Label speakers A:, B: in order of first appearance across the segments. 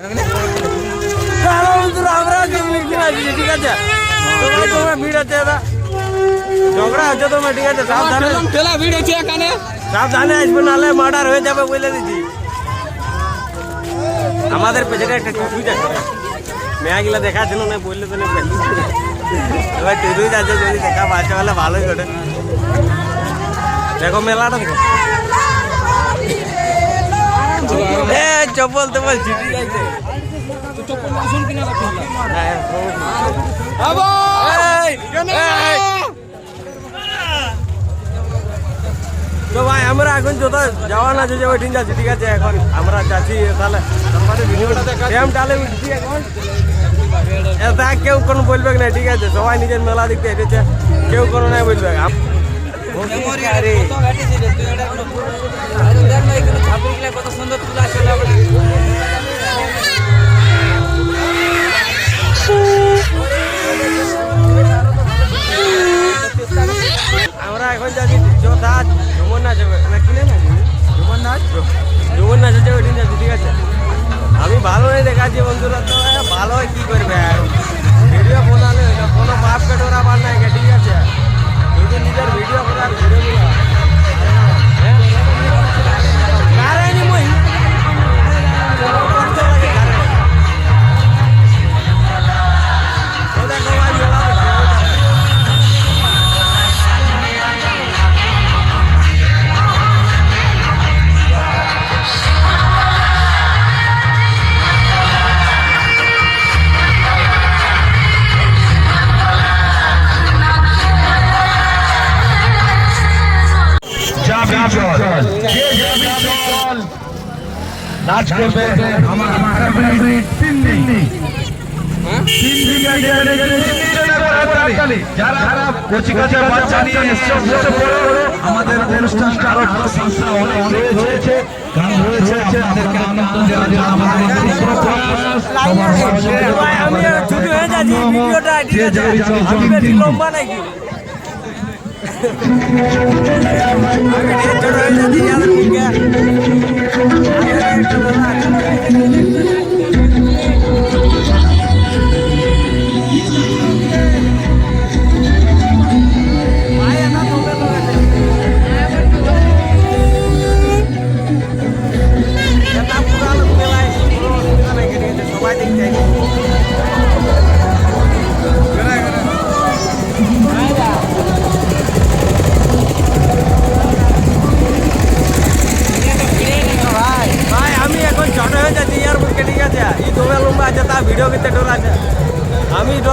A: Hello বন্ধুরা আমরা জঙ্গলি কিনে আছি ঠিক আছে তোমরা তোমরা ভিড় আছে দাদা ঝগড়া হচ্ছে তোমরা ঠিক আছে সাবধানে
B: ঠেলা ভিড় হচ্ছে এখানে
A: সাবধানে আসবে নাহলে মার্ডার হয়ে যাবে বলে দিচ্ছি আমাদের পেছনে একটা টুটুই আছে মেয়াগুলা দেখাচ্ছিল না বললে তো না পেলি এবার টুটুই আছে যদি দেখা পাচ্ছে বলে ভালোই ঘটে দেখো মেলাটা দেখো এ চপ্পল তো বল চিঠি যাইছে
B: চপ্পল কিনা।
A: তো ভাই আমরা এখন যত যাওয়া না যে ওইদিন যাচ্ছি ঠিক আছে এখন আমরা যাচ্ছি তাহলে তোমাদের ভিডিওটা ড্যাম টালে উঠছি এখন? এটা কেউ কোনো বলবে না ঠিক আছে সবাই নিজের মেলা দেখতে এসেছে কেউ কোনো নাই বলবে। আরে, ঝুমন না হচ্ছে ওইদিন যাচ্ছি ঠিক আছে? আমি ভালো নেই দেখাচ্ছি বন্ধুরা, তো ভালো হয় কি করবে ভিডিও ফোন কোনো বাপ
C: চল কে যাবি চল নাচ করবে আমার আমার তিন দিন। তিন দিন। আগে আগে তিন দিনের হাততালি। যারা যারা কচি কাঁচা বাচ্চা নিয়ে এসছো আমাদের অনুষ্ঠানটা আরও ভালো সংস্থা অনেক রয়েছে। গান রয়েছে আপনাদেরকে আনন্দ দেওয়ার জন্য আমাদের এই ছোট প্রয়াস সবার সহযোগিতা
A: ভাই, আমি আর ছুটি হয়ে যাচ্ছি। ভিডিওটা ঠিক আছে?
C: যাবে চল,
A: আমি
C: চল,
A: বেশি
C: তিন দিন।
A: লম্বা নাকি?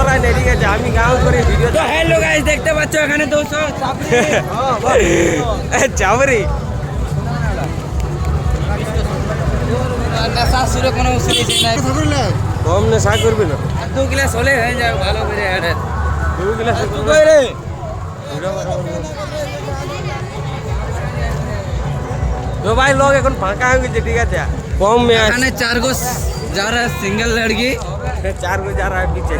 A: আমি ডরাই না ঠিক আছে আমি গাঁও করে ভিডিও
B: তো হ্যালো গাইস দেখতে পাচ্ছ এখানে দোস্ত
A: চাবরি
B: নেশা কোনো উচিত নাই
A: কম নেশা করবি না।
B: দু গ্লাস হলে হয়ে যাবে ভালো করে
A: দু গিলাস
B: রে?
A: সবাই লোক এখন ফাঁকা হয়ে গেছে ঠিক আছে কম
B: এখানে চার গো যা রা সিঙ্গেল লড়কি
A: চার গো যা রা পিছে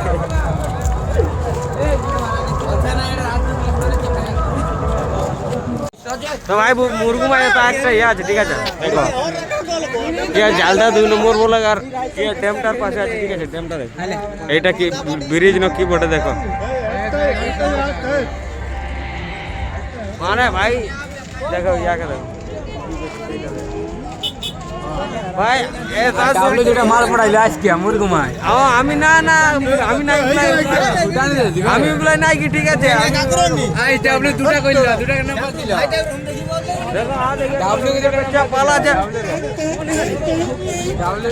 A: তো ভাই মুরগু মাছ তো একটা ইয়ে আছে ঠিক আছে দেখো কে জালদা দুই নম্বর বলে আর কে ড্যামটার পাশে আছে ঠিক আছে ড্যামটার এইটা কি ব্রিজ না কি বটে দেখো মানে ভাই দেখো ইয়াকে দেখো ভাই তার
B: ডাবলু মাল পড়াইলো আজকে মুরগু মাছ
A: ও আমি না না আমি নাই আমি ওগুলাই নাই কি ঠিক আছে?
B: আই ডাবলু দুটা কইল দুটা না
A: দেখো আ দেখো ডাবলু যেটা পালা আছে
B: ডাবলু